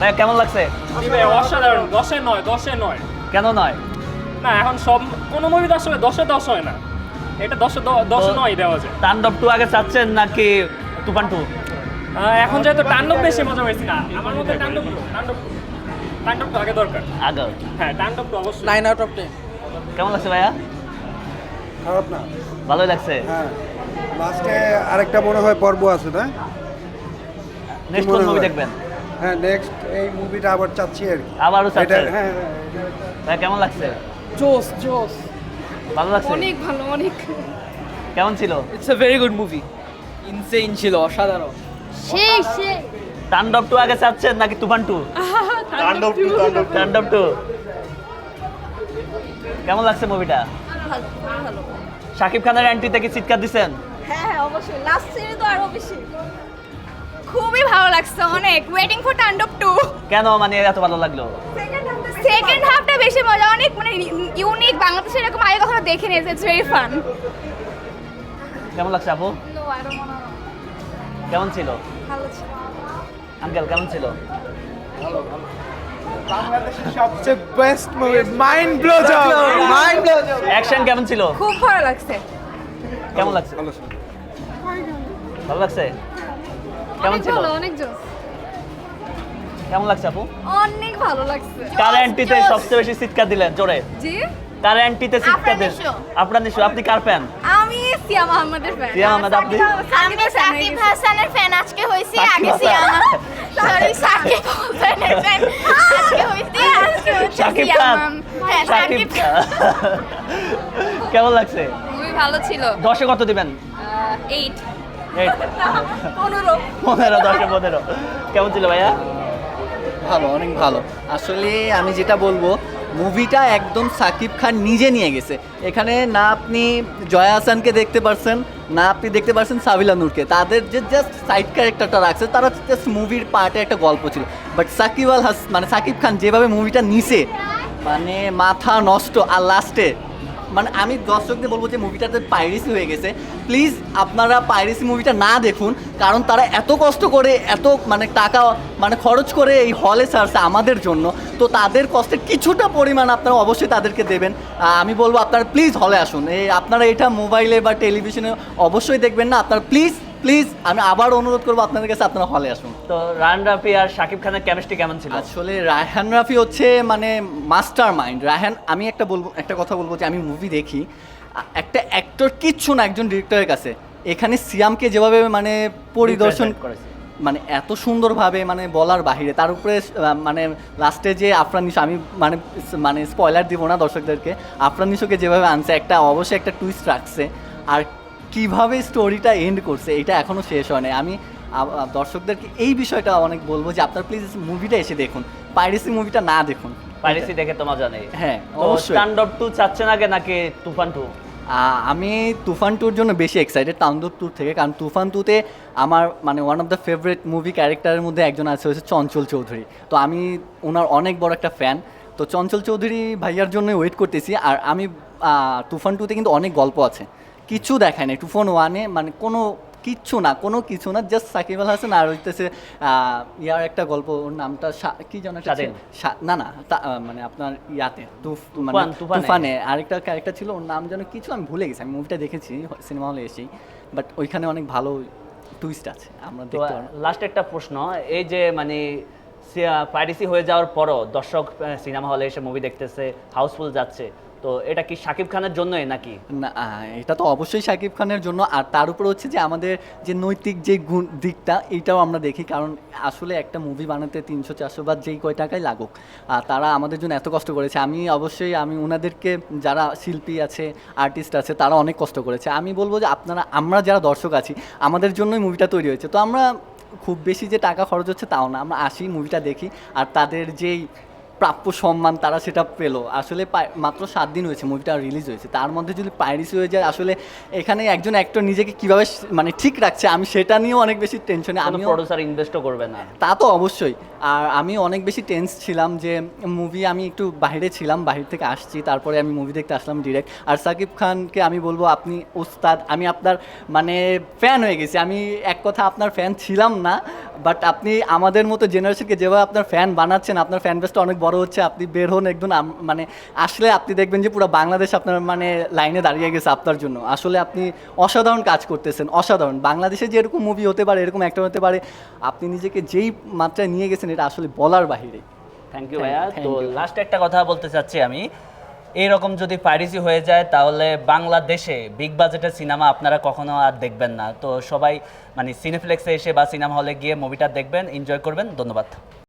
ভাই কেমন লাগছে? ভাই অসাধারণ। দশে নয় দশে নয়। কেন নয়? না এখন সব কোনো মুভি তো আসলে দশে দশ হয় না। এটা দশে দশে নয় দেওয়া যায়। তাণ্ডব টু আগে চাচ্ছেন নাকি তুফান টু এখন যেহেতু তাণ্ডব বেশি মজা হয়েছে না আমার মধ্যে তাণ্ডব তাণ্ডব। তাণ্ডব তো আগে দরকার। আগে। হ্যাঁ তাণ্ডব তো অবশ্যই। নাইন আউট অফ টেন কেমন লাগছে ভাইয়া? খারাপ না। ভালোই লাগছে। হ্যাঁ। লাস্টে আরেকটা মনে হয় পর্ব আছে না? নেক্সট কোন মুভি দেখবেন? হ্যাঁ নেক্সট এই মুভিটা আবার চাচ্ছি আর কি। আবারও চাচ্ছেন? হ্যাঁ হ্যাঁ, কেমন লাগছে? জোস জোস ভালো লাগছে? অনেক ভালো অনেক। কেমন ছিল? It's a very good movie insane ছিল অসাধারণ। সেই সেই তাণ্ডব টু আগে চাচ্ছেন নাকি Toofan two Tandav two Tandav two কেমন লাগছে মুভিটা ভালো ভালো। শাকিব খানের এন্ট্রিতে কি চিৎকার দিছেন? হ্যাঁ হ্যাঁ অবশ্যই। লাস্ট সিনে তো আরও বেশি। খুবই ভালো লাগছে অনেক। ওয়েটিং ফর তাণ্ডব টু কেন মানে এত ভালো লাগল? সেকেন্ড হাফটা বেশি মজা। অনেক মানে ইউনিক বাংলাদেশে এরকম আগে কখনো দেখিনি ইটস ভেরি ফান কেমন লাগছে আপু? নো আই ডোন্ট ওয়ান্ট কেমন ছিল? ভালো ছিল। আঙ্কেল কেমন ছিল? সবচেয়ে best movie mind blow mind blow action কেমন ছিল? খুব ভালো লাগছে। কেমন লাগছে? ভালো ছিল। ভালো লাগছে? কেমন ছিল? অনেক জোস কেমন লাগছে আপু? অনেক ভালো লাগছে। কার এন্ট্রিতে সবচেয়ে বেশি চিৎকার দিলেন জোরে। জি? কার চিৎকার দিলেন। আপনার নিশো আপনি কার ফ্যান আমি সিয়া মোহাম্মদের ফ্যান আহমেদ, আপনি? আমি সাকিব হাসানের ফ্যান আজকে হইছি আগে সরি সাকিব। হাসানের ফ্যান আজকে হইছি আজকে সিয়া খান। সাকিব কেমন লাগছে? খুবই ভালো ছিল। দশে কত দিবেন? Eight Eight। পনেরো। পনেরো দশে পনেরো। কেমন ছিল ভাইয়া? ভালো অনেক ভালো। আসলে আমি যেটা বলব মুভিটা একদম সাকিব খান নিজে নিয়ে গেছে। এখানে না আপনি জয়া হাসানকে দেখতে পারছেন না আপনি দেখতে পারছেন সাবিলা নূরকে। তাদের যে জাস্ট সাইড ক্যারেক্টারটা রাখছে তারা জাস্ট মুভির পার্টে একটা গল্প ছিল। বাট সাকিব আল হাস মানে সাকিব খান যেভাবে মুভিটা নিছে মানে মাথা নষ্ট আর লাস্টে মানে আমি দর্শকদের বলব যে মুভিটাতে পাইরেসি হয়ে গেছে। প্লিজ আপনারা পাইরেসি মুভিটা না দেখুন, কারণ তারা এত কষ্ট করে, এত মানে টাকা মানে খরচ করে এই হলে ছাড়ছে আমাদের জন্য। তো তাদের কষ্টের কিছুটা পরিমাণ আপনারা অবশ্যই তাদেরকে দেবেন। আমি বলব আপনারা প্লিজ হলে আসুন। এই আপনারা এটা মোবাইলে বা টেলিভিশনে অবশ্যই দেখবেন না। আপনারা প্লিজ প্লিজ আমি আবার অনুরোধ করব আপনাদের কাছে আপনারা হলে আসুন। তো রান রাফি আর শাকিব খানের কেমিস্ট্রি কেমন ছিল? আসলে রায়হান রাফি হচ্ছে মানে মাস্টার মাইন্ড রায়হান আমি একটা বলব একটা কথা বলব যে আমি মুভি দেখি একটা অ্যাক্টর কিচ্ছু না একজন ডিরেক্টরের কাছে। এখানে সিয়ামকে যেভাবে মানে পরিদর্শন করেছে। মানে এত সুন্দরভাবে মানে বলার বাহিরে তার উপরে মানে লাস্টে যে আফরান নিশো আমি মানে মানে স্পয়লার দিব না দর্শকদেরকে আফরান নিশোকে যেভাবে আনছে একটা অবশ্যই একটা টুইস্ট রাখছে। আর কীভাবে স্টোরিটা এন্ড করছে এটা এখনও শেষ হয় নাই। আমি দর্শকদেরকে এই বিষয়টা অনেক বলব যে আপনার প্লিজ মুভিটা এসে দেখুন। পাইরেসি মুভিটা না দেখুন। পাইরেসি দেখে তো মজা নেই। হ্যাঁ, অবশ্যই। তাণ্ডব টু চাচ্ছেন আগে নাকি তুফান টু আমি তুফান টুর জন্য বেশি এক্সাইটেড তান্দব টুর থেকে। কারণ তুফান টুতে আমার মানে one of the favourite movie ক্যারেক্টারের মধ্যে একজন আছে হচ্ছে চঞ্চল চৌধুরী। তো আমি ওনার অনেক বড় একটা ফ্যান তো চঞ্চল চৌধুরী ভাইয়ার জন্য ওয়েট করতেছি। আর আমি তুফান টুতে কিন্তু অনেক গল্প আছে। কিছু দেখায় না তুফান ওয়ানে মানে কোনো কিচ্ছু না কোনো কিছু না জাস্ট সাকিব আল হাসান আর হইতেছে ইয়ার একটা গল্প ওর নামটা কি যেন না না মানে আপনার ইয়াতে মানে তুফানে। তুফানে। আরেকটা ক্যারেক্টার ছিল ওর নাম যেন কিছু আমি ভুলে গেছি আমি মুভিটা দেখেছি সিনেমা হলে এসেই বাট ওইখানে অনেক ভালো টুইস্ট আছে আমরা দেখতে লাস্ট একটা প্রশ্ন এই যে মানে পাইরেসি হয়ে যাওয়ার পরও দর্শক সিনেমা হলে এসে মুভি দেখতেছে হাউসফুল যাচ্ছে তো এটা কি শাকিব খানের জন্যই নাকি? না এটা তো অবশ্যই শাকিব খানের জন্য। আর তার উপর হচ্ছে যে আমাদের যে নৈতিক যে গুণ দিকটা, এইটাও আমরা দেখি। কারণ আসলে একটা মুভি বানাতে তিনশো চারশো বা যেই কয় টাকাই লাগুক আর তারা আমাদের জন্য এত কষ্ট করেছে। আমি অবশ্যই, আমি ওনাদেরকে যারা শিল্পী আছে আর্টিস্ট আছে, তারা অনেক কষ্ট করেছে। আমি বলব যে আপনারা, আমরা যারা দর্শক আছি, আমাদের জন্যই মুভিটা তৈরি হয়েছে। তো আমরা খুব বেশি যে টাকা খরচ হচ্ছে তাও না। আমরা আসি মুভিটা দেখি। আর তাদের যেই প্রাপ্য সম্মান তারা সেটা পেল। আসলে মাত্র সাত দিন হয়েছে মুভিটা রিলিজ হয়েছে। তার মধ্যে যদি পাইরেসি হয়ে যায় আসলে এখানে একজন অ্যাক্টর নিজেকে কীভাবে মানে ঠিক রাখছে আমি সেটা নিয়েও অনেক বেশি টেনশনে আমি প্রডিউসার ইনভেস্টও করবে না। তা তো অবশ্যই। আর আমি অনেক বেশি টেন্স ছিলাম যে মুভি আমি একটু বাইরে ছিলাম বাহির থেকে আসছি তারপরে আমি মুভি দেখতে আসলাম ডিরেক্ট আর সাকিব খানকে আমি বলব আপনি ওস্তাদ আমি আপনার মানে ফ্যান হয়ে গেছি। আমি এক কথা আপনার ফ্যান ছিলাম না বাট আপনি আমাদের মতো জেনারেশনকে যেভাবে আপনার ফ্যান বানাচ্ছেন আপনার ফ্যান বেসটা অনেক বড় হচ্ছে আপনি বের হন একদম মানে আসলে আপনি দেখবেন যে পুরো বাংলাদেশ আপনার মানে লাইনে দাঁড়িয়ে গেছে আপনার জন্য। আসলে আপনি অসাধারণ কাজ করতেছেন অসাধারণ। বাংলাদেশে যে এরকম মুভি হতে পারে এরকম একটা হতে পারে আপনি নিজেকে যেই মাত্রায় নিয়ে গেছেন এটা আসলে বলার বাহিরে। থ্যাংক ইউ ভাইয়া। তো. লাস্ট একটা কথা বলতে চাচ্ছি আমি। এইরকম যদি পাইরেসি হয়ে যায় তাহলে বাংলাদেশে বিগ বাজেটের সিনেমা আপনারা কখনো আর দেখবেন না। তো সবাই মানে সিনেফ্লেক্সে এসে বা সিনেমা হলে গিয়ে মুভিটা দেখবেন এনজয় করবেন। ধন্যবাদ।